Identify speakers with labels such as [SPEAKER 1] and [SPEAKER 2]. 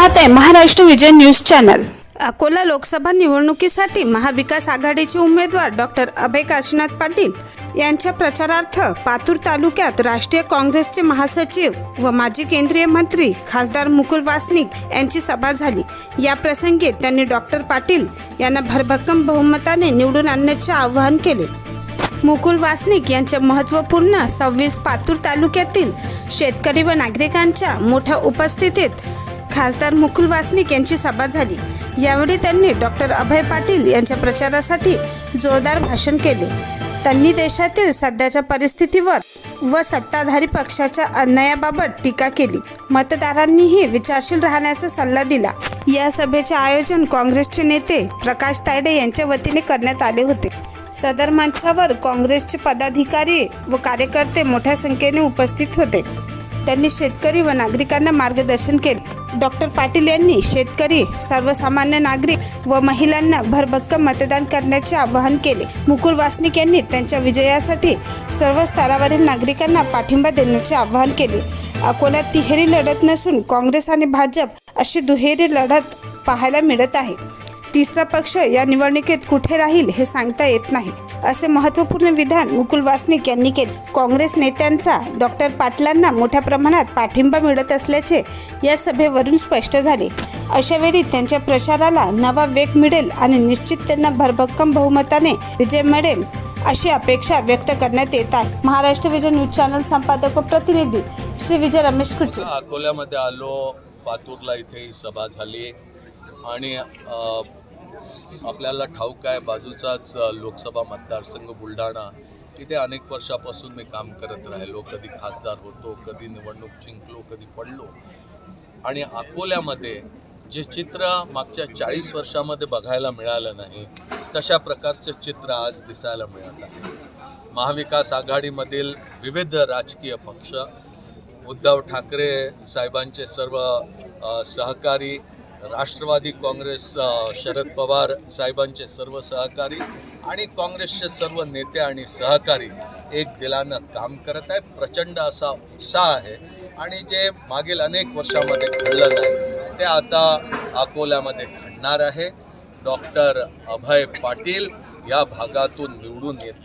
[SPEAKER 1] पाहत आहे Maharashtra Vijay news channel. Akola Lok Sabha निवडणुकीसाठी महाविकास आघाडीचे उमेदवार डॉक्टर अभय काशीनाथ पाटील यांच्या प्रचारार्थ पातूर तालुक्यात राष्ट्रीय काँग्रेसचे महासचिव व माजी केंद्रीय मंत्री खासदार मुकुल वासनिक यांची सभा झाली. या प्रसंगी त्यांनी डॉक्टर पाटील यांना भरभक्कम बहुमताने निवडून आणण्याचे आवाहन केले. मुकुल वासनिक यांच्या महत्त्वपूर्ण सव्वीस पातूर तालुक्यातील शेतकरी व नागरिकांच्या मोठ्या उपस्थितीत खासदार मुकुल वासनिक यांची सभा झाली. यावेळी त्यांनी डॉक्टर अभय पाटील यांच्या प्रचारासाठी जोरदार भाषण केले. त्यांनी देशातील सध्याच्या परिस्थितीवर व सत्ताधारी पक्षाच्या अन्यायाबाबत टीका केली. मतदारांनीही विचारशील राहण्याचा सल्ला दिला. या सभेचे आयोजन काँग्रेसचे नेते प्रकाश तायडे यांच्या वतीने करण्यात आले होते. सदर मंचावर काँग्रेसचे पदाधिकारी व कार्यकर्ते मोठ्या संख्येने उपस्थित होते. त्यांनी शेतकरी व नागरिकांना मार्गदर्शन केले. डॉक्टर पाटील यांनी शेतकरी सर्वसामान्य नागरिक व महिलांना भरभक्कम मतदान करण्याचे आवाहन केले. मुकुल वासनिक यांनी त्यांच्या विजयासाठी सर्व स्तरावरील नागरिकांना पाठिंबा देण्याचे आवाहन केले. अकोल्यात तिहेरी लढत नसून काँग्रेस आणि भाजप अशी दुहेरी लढत पाहायला मिळत आहे. तिसरा पक्ष या निवडणुकीत कुठे राहील हे सांगता येत नाही. असे महत्त्वपूर्ण विधान मुकुल वासनिक यांनी केले. काँग्रेस नेत्यांचा डॉक्टर पाटलांना मोठ्या प्रमाणात पाठिंबा मिळत असल्याचे या सभेवरून स्पष्ट झाले. अशावेळी त्यांच्या प्रचाराला नवा वेग मिळेल आणि निश्चित त्यांना भरभक्कम बहुमताने विजय मिळेल अशी अपेक्षा व्यक्त करण्यात येत आहे. महाराष्ट्र विजय न्यूज चॅनल संपादक व प्रतिनिधी श्री विजय रमेश खुर्चे
[SPEAKER 2] अकोल्यामध्ये आलो पातूरला इथे सभा झाली. आणि आपल्याला ठाऊक आहे बाजूचाच लोकसभा मतदारसंघ बुलढाणा इथे अनेक वर्षापासून मी काम करत राहिलो. कधी खासदार होतो कधी निवडणूक जिंकलो कधी पडलो. आणि अकोल्यामध्ये जे चित्र मागच्या चाळीस वर्षामध्ये बघायला मिळालं नाही तशा प्रकारचं चित्र आज दिसायला मिळत आहे. महाविकास आघाडीमधील विविध राजकीय पक्ष उद्धव ठाकरे साहेबांचे सर्व सहकारी राष्ट्रवादी काँग्रेस शरद पवार साहेबांचे सर्व सहकारी आणि काँग्रेसचे सर्व नेते आणि सहकारी एक दिलानं काम करत आहे प्रचंड असा उत्साह आहे. आणि जे मागील अनेक वर्षामध्ये घडलं नाही ते आता अकोल्यामध्ये घडणार आहे. डॉक्टर अभय पाटील या भागातून निवडून येत